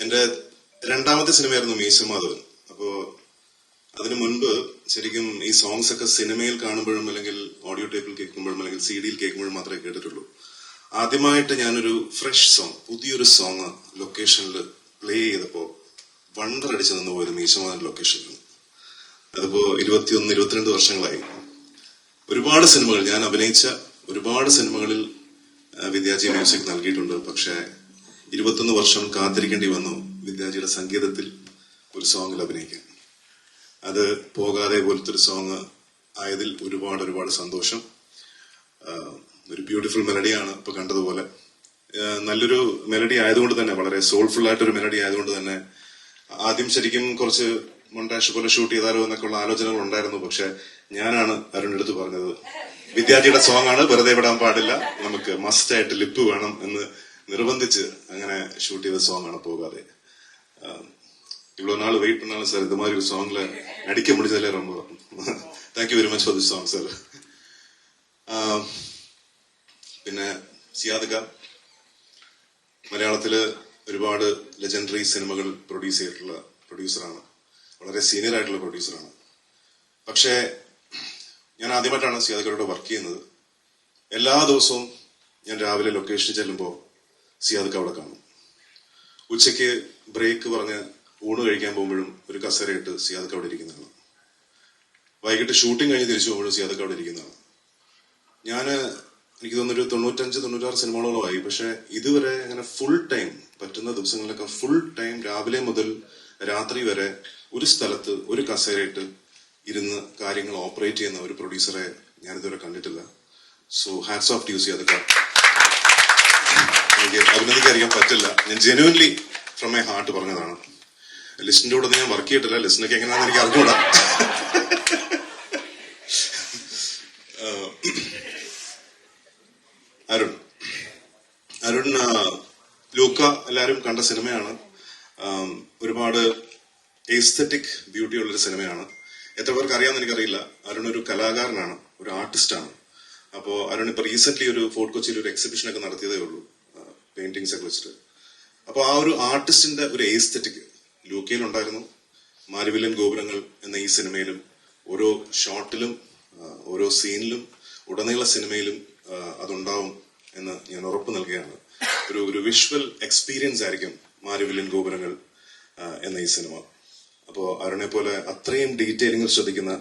എന്റെ രണ്ടാമത്തെ സിനിമയായിരുന്നു മീശമാധവൻ. അപ്പോ അതിനു മുൻപ് ശരിക്കും ഈ സോങ്സ് ഒക്കെ സിനിമയിൽ കാണുമ്പോഴും അല്ലെങ്കിൽ ഓഡിയോ ടേപ്പിൽ കേൾക്കുമ്പോഴും അല്ലെങ്കിൽ സി ഡിയിൽ കേൾക്കുമ്പോഴും മാത്രമേ കേട്ടിട്ടുള്ളൂ. ആദ്യമായിട്ട് ഞാനൊരു ഫ്രഷ് സോങ് പുതിയൊരു സോങ് ലൊക്കേഷനിൽ പ്ലേ ചെയ്തപ്പോ വണ്ടർ അടിച്ചു നിന്ന് പോയത് മീശമാധവൻ ലൊക്കേഷനിൽ അതിപ്പോ ഇരുപത്തിയൊന്ന് ഇരുപത്തിരണ്ട് വർഷങ്ങളായി. ഒരുപാട് സിനിമകൾ ഞാൻ അഭിനയിച്ച ഒരുപാട് സിനിമകളിൽ വിദ്യാജി മ്യൂസിക് നൽകിയിട്ടുണ്ട്. പക്ഷേ ഇരുപത്തൊന്ന് വർഷം കാത്തിരിക്കേണ്ടി വന്നു വിദ്യാജിയുടെ സംഗീതത്തിൽ ഒരു സോങ്ങിൽ അഭിനയിക്കാൻ. അത് പോകാതെ പോലത്തെ ഒരു സോങ് ആയതിൽ ഒരുപാട് ഒരുപാട് സന്തോഷം. ഒരു ബ്യൂട്ടിഫുൾ മെലഡിയാണ് ഇപ്പൊ കണ്ടതുപോലെ. നല്ലൊരു മെലഡി ആയതുകൊണ്ട് തന്നെ വളരെ സോൾഫുൾ ആയിട്ടൊരു മെലഡി ആയതുകൊണ്ട് തന്നെ ആദ്യം ശരിക്കും കുറച്ച് മൊണ്ടാഷ് പോലെ ഷൂട്ട് ചെയ്താലോ എന്നൊക്കെയുള്ള ആലോചനകൾ ഉണ്ടായിരുന്നു. പക്ഷെ ഞാനാണ് അരുൺ അടുത്ത് പറഞ്ഞത് വിദ്യാർത്ഥിയുടെ സോങ് ആണ് വെറുതെ വിടാൻ പാടില്ല. നമുക്ക് മസ്റ്റ് ആയിട്ട് ലിപ്പ് വേണം എന്ന് നിർബന്ധിച്ച് അങ്ങനെ ഷൂട്ട് ചെയ്ത സോങ് ആണ് പോകാതെ இவ்வளவு நாள் வெயிட் பண்ணாலும் சார் இந்த மாதிரி ஒரு சாங்ல நடிக்க முடிஞ்சதுல ரொம்ப thank you very much for this song sir പിന്നെ സിയാദക മലയാളത്തില് ഒരുപാട് ലെജൻഡറി സിനിമകൾ പ്രൊഡ്യൂസ് ചെയ്തിട്ടുള്ള പ്രൊഡ്യൂസറാണ് വളരെ സീനിയർ ആയിട്ടുള്ള പ്രൊഡ്യൂസറാണ് പക്ഷേ ഞാൻ ആദ്യമായിട്ടാണ് സിയാദക്കയോട് വർക്ക് ചെയ്യുന്നത് എല്ലാ ദിവസവും ഞാൻ രാവിലെ ലൊക്കേഷനിൽ ചെല്ലുമ്പോൾ സിയാദക്ക അവിടെ കാണും. ഉച്ചയ്ക്ക് ബ്രേക്ക് പറഞ്ഞ് ഊണ് കഴിക്കാൻ പോകുമ്പോഴും ഒരു കസരയിട്ട് സിയാദക്ക അവിടെ ഇരിക്കുന്നതാണ്. വൈകിട്ട് ഷൂട്ടിംഗ് കഴിഞ്ഞ് തിരിച്ചു പോകുമ്പോഴും സിയാദക്ക അവിടെ ഇരിക്കുന്നതാണ്. ഞാൻ എനിക്ക് തോന്നുന്നു ഒരു തൊണ്ണൂറ്റഞ്ച് തൊണ്ണൂറ്റാറ് സിനിമകളോളമായി. പക്ഷെ ഇതുവരെ അങ്ങനെ ഫുൾ ടൈം പറ്റുന്ന ദിവസങ്ങളിലൊക്കെ ഫുൾ ടൈം രാവിലെ മുതൽ രാത്രി വരെ ഒരു സ്ഥലത്ത് ഒരു കസേരയിട്ട് ഇരുന്ന് കാര്യങ്ങൾ ഓപ്പറേറ്റ് ചെയ്യുന്ന ഒരു പ്രൊഡ്യൂസറെ ഞാനിതുവരെ കണ്ടിട്ടില്ല. സോ ഹാറ്റ്സ് ഓഫ് ടു സിയാദക്ക. എനിക്ക് അഭിനന്ദിക്കാതിരിക്കാൻ പറ്റില്ല. ഞാൻ ജെനുവൻലി ഫ്രം മൈ ഹാർട്ട് പറഞ്ഞതാണ്. ലിസ്റ്റിന്റെ കൂടെ ഞാൻ വർക്ക് ചെയ്തിട്ടില്ല. ലിസ്റ്റിനൊക്കെ എങ്ങനെയാണെന്ന് എനിക്ക് അറിഞ്ഞൂടാ. അരുൺ. അരുൺ ലൂക്ക എല്ലാവരും കണ്ട സിനിമയാണ്. ഒരുപാട് എസ്തറ്റിക് ബ്യൂട്ടി ഉള്ളൊരു സിനിമയാണ്. എത്ര പേർക്ക് അറിയാമെന്ന് എനിക്കറിയില്ല. അരുൺ ഒരു കലാകാരനാണ് ഒരു ആർട്ടിസ്റ്റാണ് അപ്പോ അരുൺ ഇപ്പൊ റീസെന്റ് ഒരു ഫോർട്ട് കൊച്ചിയിൽ ഒരു എക്സിബിഷൻ ഒക്കെ നടത്തിയതേ ഉള്ളൂ. പെയിന്റിങ്സ് ഒക്കെ വെച്ചിട്ട്. അപ്പൊ ആ ഒരു ആർട്ടിസ്റ്റിന്റെ ഒരു എസ്തറ്റിക് ലൂക്കയിൽ ഉണ്ടായിരുന്നു. മാരിവില്ലൻ ഗോപുരങ്ങൾ എന്ന ഈ സിനിമയിലും ഓരോ ഷോട്ടിലും ഓരോ സീനിലും ഉടനീള സിനിമയിലും അതുണ്ടാവും എന്ന് ഞാൻ ഉറപ്പ് നൽകുകയാണ്. ഒരു ഒരു വിഷ്വൽ എക്സ്പീരിയൻസ് ആയിരിക്കും മാരിവില്ലൻ ഗോപുരങ്ങൾ എന്ന ഈ സിനിമ. അപ്പോ അരുണെ പോലെ അത്രയും ഡീറ്റെയിലിംഗ് ശ്രദ്ധിക്കുന്ന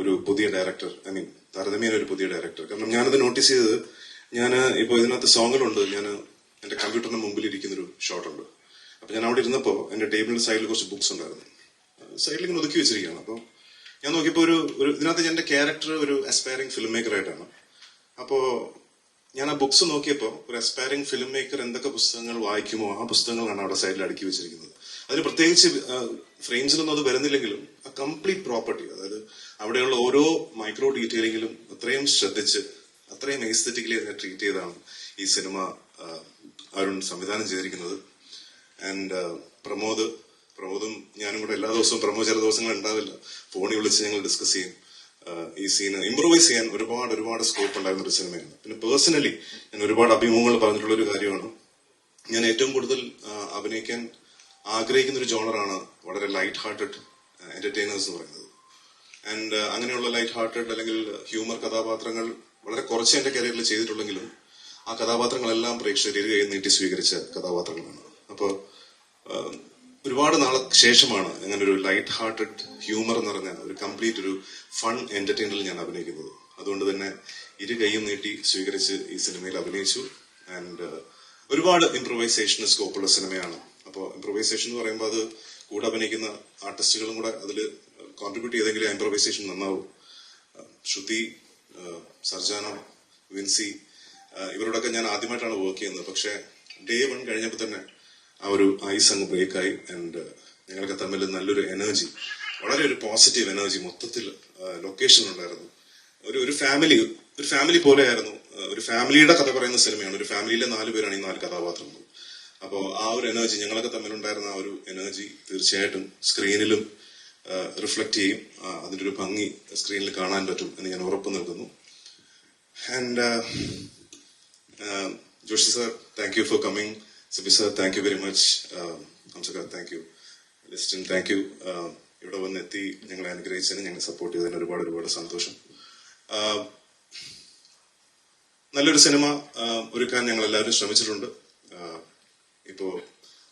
ഒരു പുതിയ ഡയറക്ടർ ഐ മീൻ താരതമ്യേന ഒരു പുതിയ ഡയറക്ടർ കാരണം ഞാനത് നോട്ടീസ് ചെയ്തത് ഞാൻ ഇപ്പൊ ഇതിനകത്ത് സോങ്ങിലുണ്ട് ഞാൻ എന്റെ കമ്പ്യൂട്ടറിന്റെ മുമ്പിൽ ഇരിക്കുന്ന ഒരു ഷോട്ട് ഉണ്ട് അപ്പൊ ഞാൻ അവിടെ ഇരുന്നപ്പോ എന്റെ ടേബിളിന്റെ സൈഡിൽ കുറച്ച് ബുക്സ് ഉണ്ടായിരുന്നു. സൈഡിൽ ഇങ്ങനെ ഒതുക്കി വെച്ചിരിക്കുകയാണ്. അപ്പൊ ഞാൻ നോക്കിയപ്പോ ഒരു ഒരു ഇതിനകത്ത് എന്റെ ക്യാരക്ടർ ഒരു അസ്പയറിംഗ് ഫിലിം മേക്കർ ആയിട്ടാണ്. അപ്പോ ഞാൻ ആ ബുക്സ് നോക്കിയപ്പോൾ ഒരു അസ്പയറിംഗ് ഫിലിം മേക്കർ എന്തൊക്കെ പുസ്തകങ്ങൾ വായിക്കുമോ ആ പുസ്തകങ്ങളാണ് അവിടെ സൈഡിൽ അടുക്കി വെച്ചിരിക്കുന്നത്. അതിന് പ്രത്യേകിച്ച് ഫ്രെയിംസിലൊന്നും അത് വരുന്നില്ലെങ്കിലും ആ കംപ്ലീറ്റ് പ്രോപ്പർട്ടി അതായത് അവിടെയുള്ള ഓരോ മൈക്രോ ഡീറ്റെയിലിങ്ങിലും അത്രയും ശ്രദ്ധിച്ച് അത്രയും എസ്തറ്റിക്കലി അതിനെ ട്രീറ്റ് ചെയ്താണ് ഈ സിനിമ അരുൺ സംവിധാനം ചെയ്തിരിക്കുന്നത്. ആൻഡ് പ്രമോദ് പ്രമോദും ഞാനും കൂടെ എല്ലാ ദിവസവും പ്രമോദ് ചില ദിവസങ്ങൾ ഉണ്ടാവില്ല. ഫോണിൽ വിളിച്ച് ഞങ്ങൾ ഡിസ്കസ് ചെയ്യും. ഈ സീന് ഇംപ്രൂവൈസ് ചെയ്യാൻ ഒരുപാട് ഒരുപാട് സ്കോപ്പ് ഉണ്ടായിരുന്ന ഒരു സിനിമയാണ് പിന്നെ പേഴ്സണലി ഞാൻ ഒരുപാട് അഭിമുഖങ്ങൾ പറഞ്ഞിട്ടുള്ള ഒരു കാര്യമാണ്. ഞാൻ ഏറ്റവും കൂടുതൽ അഭിനയിക്കാൻ ആഗ്രഹിക്കുന്ന ഒരു ജോണറാണ് വളരെ ലൈറ്റ് ഹാർട്ടഡ് എന്റർടൈനേഴ്സ് എന്ന് പറയുന്നത്. ആൻഡ് അങ്ങനെയുള്ള ലൈറ്റ് ഹാർട്ടഡ് അല്ലെങ്കിൽ ഹ്യൂമർ കഥാപാത്രങ്ങൾ വളരെ കുറച്ച് എന്റെ കരിയറിൽ ചെയ്തിട്ടുള്ളെങ്കിലും ആ കഥാപാത്രങ്ങളെല്ലാം പ്രേക്ഷകർ കൈ നീട്ടി സ്വീകരിച്ച കഥാപാത്രങ്ങളാണ്. അപ്പോൾ ഒരുപാട് നാളെ ശേഷമാണ് അങ്ങനെ ഒരു ലൈറ്റ് ഹാർട്ടഡ് ഹ്യൂമർ എന്ന് പറഞ്ഞ ഒരു കംപ്ലീറ്റ് ഒരു ഫൺ എന്റർടൈനറിൽ ഞാൻ അഭിനയിക്കുന്നത്. അതുകൊണ്ട് തന്നെ ഇരു കൈയും നീട്ടി സ്വീകരിച്ച് ഈ സിനിമയിൽ അഭിനയിച്ചു. ആൻഡ് ഒരുപാട് ഇംപ്രൂവൈസേഷന് സ്കോപ്പുള്ള സിനിമയാണ്. അപ്പോൾ ഇംപ്രൂവൈസേഷൻ എന്ന് പറയുമ്പോൾ അത് കൂടെ അഭിനയിക്കുന്ന ആർട്ടിസ്റ്റുകളും കൂടെ അതിൽ കോൺട്രിബ്യൂട്ട് ചെയ്തെങ്കിൽ ഇംപ്രൊവൈസേഷൻ നന്നാവും. ശ്രുതി സർജാന വിൻസി ഇവരോടൊക്കെ ഞാൻ ആദ്യമായിട്ടാണ് വർക്ക് ചെയ്യുന്നത്. പക്ഷെ ഡേ വൺ കഴിഞ്ഞപ്പോൾ തന്നെ ആ ഒരു ഐസ് അങ്ങ് ബ്രേക്കായി ആൻഡ് ഞങ്ങളൊക്കെ തമ്മിൽ നല്ലൊരു എനർജി വളരെ ഒരു പോസിറ്റീവ് എനർജി മൊത്തത്തിൽ ലൊക്കേഷൻ ഉണ്ടായിരുന്നു. ഒരു ഒരു ഫാമിലി ഒരു ഫാമിലി പോലെയായിരുന്നു. ഒരു ഫാമിലിയുടെ കഥ പറയുന്ന സിനിമയാണ്. ഒരു ഫാമിലിയിലെ നാല് പേരാണ് ഈ നാല് കഥാപാത്രങ്ങൾ അപ്പോൾ ആ ഒരു എനർജി ഞങ്ങളൊക്കെ തമ്മിലുണ്ടായിരുന്ന ആ ഒരു എനർജി തീർച്ചയായിട്ടും സ്ക്രീനിലും റിഫ്ലക്ട് ചെയ്യും. അതിന്റെ ഒരു ഭംഗി സ്ക്രീനിൽ കാണാൻ പറ്റും എന്ന് ഞാൻ ഉറപ്പ് നൽകുന്നു. And Joshi sir thank you for coming Sabi sir thank you very much ഹംസക thank you Listin thank you ഇവിടെ വന്ന് എത്തി ഞങ്ങളെ അനുഗ്രഹിച്ചതിന് ഞങ്ങളെ സപ്പോർട്ട് ചെയ്തതിന് ഒരുപാട് ഒരുപാട് സന്തോഷം. ആഹ് നല്ലൊരു സിനിമ ആഹ് ഒരുക്കാൻ ഞങ്ങൾ എല്ലാവരും ശ്രമിച്ചിട്ടുണ്ട്. ഇപ്പോൾ ഇപ്പോ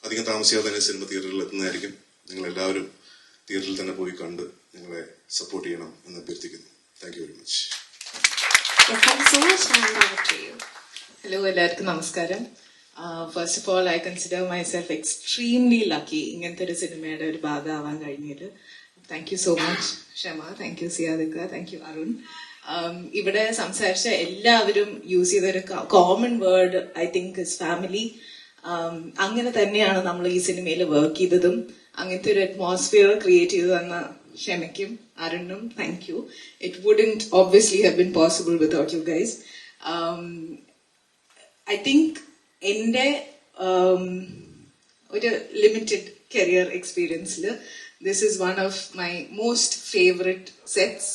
അധികം താമസിയാതെ തന്നെ സിനിമ തിയേറ്ററിൽ എത്തുന്നതായിരിക്കും. നിങ്ങൾ എല്ലാവരും തിയേറ്ററിൽ തന്നെ പോയി കണ്ട് ഞങ്ങളെ സപ്പോർട്ട് ചെയ്യണം എന്ന് അഭ്യർത്ഥിക്കുന്നു. Thank you very much hello എല്ലാവർക്കും നമസ്കാരം. First of all I consider myself extremely lucky ഇങ്ങനത്തെ ഒരു സിനിമയുടെ ഒരു ഭാഗമാവാൻ കഴിഞ്ഞത്. Thank you so much Kshama thank you സിയാദിക്ക. Thank you Arun. ഇവിടെ സംസാരിച്ച എല്ലാവരും യൂസ് ചെയ്ത ഒരു common word I think is family അങ്ങനെ തന്നെയാണ് നമ്മൾ ഈ സിനിമയിൽ വർക്ക് ചെയ്തതും. അങ്ങനത്തെ ഒരു അറ്റ്മോസ്ഫിയർ ക്രിയേറ്റ് ചെയ്തു തന്ന ക്ഷമയ്ക്കും അരുണും. Thank you it wouldn't obviously have been possible without you guys I think എന്റെ um, ഒരു limited career എക്സ്പീരിയൻസിൽ this is one of my most favourite sets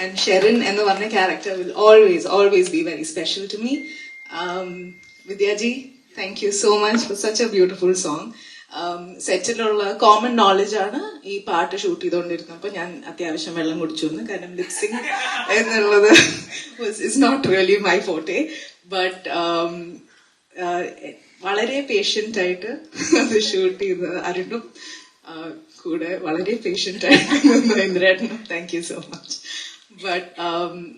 and Sherin എന്ന് പറഞ്ഞ character will always always be very special to me Vidyaji thank you so much for such a beautiful song സെറ്റിലുള്ള common knowledge ആണ് ഈ പാട്ട് shoot ചെയ്തുകൊണ്ടിരുന്നപ്പോൾ ഞാൻ അത്യാവശ്യം വെള്ളം കുടിച്ചു എന്ന്. കാരണം ലിപ്സിങ് എന്നുള്ളത് it's not really my forte but വളരെ പേഷ്യന്റ് ആയിട്ട് അത് ഷൂട്ട് ചെയ്ത് അരുണും കൂടെ വളരെ പേഷ്യന്റ് ആയിട്ട് ഇന്ദ്രേട്ടനും. Thank you so much but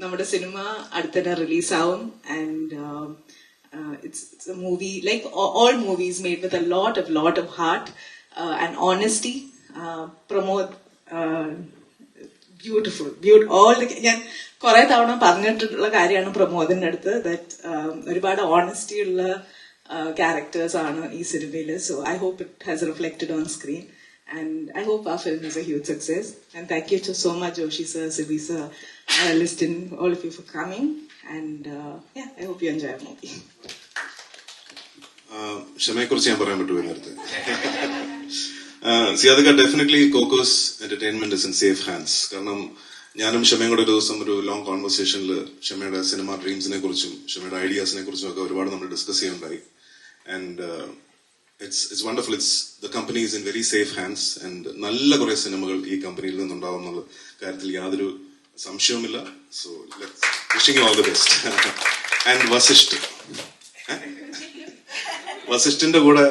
നമ്മുടെ സിനിമ അടുത്തിടെ റിലീസാവും and it's, it's a movie like a- all movies made with a lot of lot of heart uh, and honesty uh, promote uh, beautiful beauty all ഞാൻ കുറെ തവണ പറഞ്ഞിട്ടുള്ള കാര്യമാണ് പ്രമോദിന്റെ അടുത്ത് that ഒരുപാട് ഓണസ്റ്റി ഉള്ള ക്യാരക്ടേഴ്സ് ആണ് ഈ സിനിമയിൽ so I hope it has reflected on screen and I hope ആ film is a huge success and thank you too so much Joshi sir Sibi sir Listin all of you for coming and I hope you enjoy movie ക്ഷമയെ കുറിച്ച് ഞാൻ പറയാൻ പറ്റുമോ നേരത്തെ സിയാദക്ക definitely Cocos entertainment is in safe hands കാരണം ഞാനും ക്ഷമയും കൂടെ ഒരു ദിവസം ഒരു ലോങ് കോൺവെർസേഷനിൽ ക്ഷമയുടെ സിനിമ ഡ്രീംസിനെ കുറിച്ചും ക്ഷമയുടെ ഐഡിയാസിനെ കുറിച്ചും ഒക്കെ ഒരുപാട് നമ്മൾ discuss ചെയ്യുന്നുണ്ടായി. And it's it's wonderful it's the company is in very safe hands and നല്ല കുറെ സിനിമകൾ ഈ കമ്പനിയിൽ നിന്നുണ്ടാവും എന്നുള്ള കാര്യത്തിൽ യാതൊരു സംശയവുമില്ല. So wishing all the best and Vasishth വസിഷ്ഠിന്റെ കൂടെ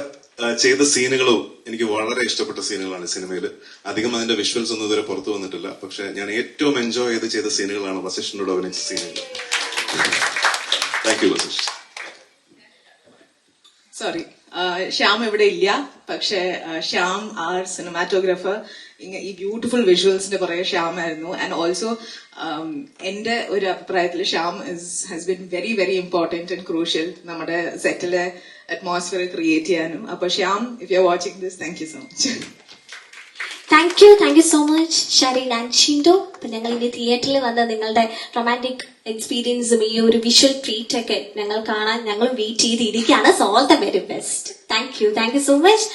ചെയ്ത സീനുകളും എനിക്ക് വളരെ ഇഷ്ടപ്പെട്ട സീനുകളാണ് സിനിമയിൽ അധികം അതിന്റെ വിഷ്വൽസ് ഒന്നും ഇതുവരെ പുറത്തു വന്നിട്ടില്ല. പക്ഷെ ഞാൻ ഏറ്റവും എൻജോയ് ചെയ്ത് ചെയ്ത സീനുകളാണ് വസിഷ്ഠിനോട് അഭിനയിച്ച സീനുകൾ. Thank you Vasish sorry Shyam ഇവിടെ ഇല്ല. പക്ഷെ ശ്യാം ആർ സിനിമാറ്റോഗ്രാഫർ ഈ ബ്യൂട്ടിഫുൾ വിഷ്വൽസിന്റെ പുറകെ ശ്യാം ആയിരുന്നു ആൻഡ് ഓൾസോ എന്റെ ഒരു അഭിപ്രായത്തിൽ Shyam has been very very important and crucial നമ്മുടെ സെറ്റിലെ അറ്റ്മോസ്ഫിയർ ക്രിയേറ്റ് ചെയ്യാനും അപ്പൊ Shyam if you are watching this thank you so much thank you thank you so much Shareen and Shindo അപ്പൊ ഞങ്ങൾ ഇനി തിയേറ്ററിൽ വന്ന് നിങ്ങളുടെ റൊമാന്റിക് എക്സ്പീരിയൻസും ഈ ഒരു വിഷ്വൽ ട്രീറ്റ് ഒക്കെ ഞങ്ങൾ കാണാൻ ഞങ്ങൾ വെയിറ്റ് ചെയ്തിരിക്കുകയാണ്. So all the very best thank you thank you so much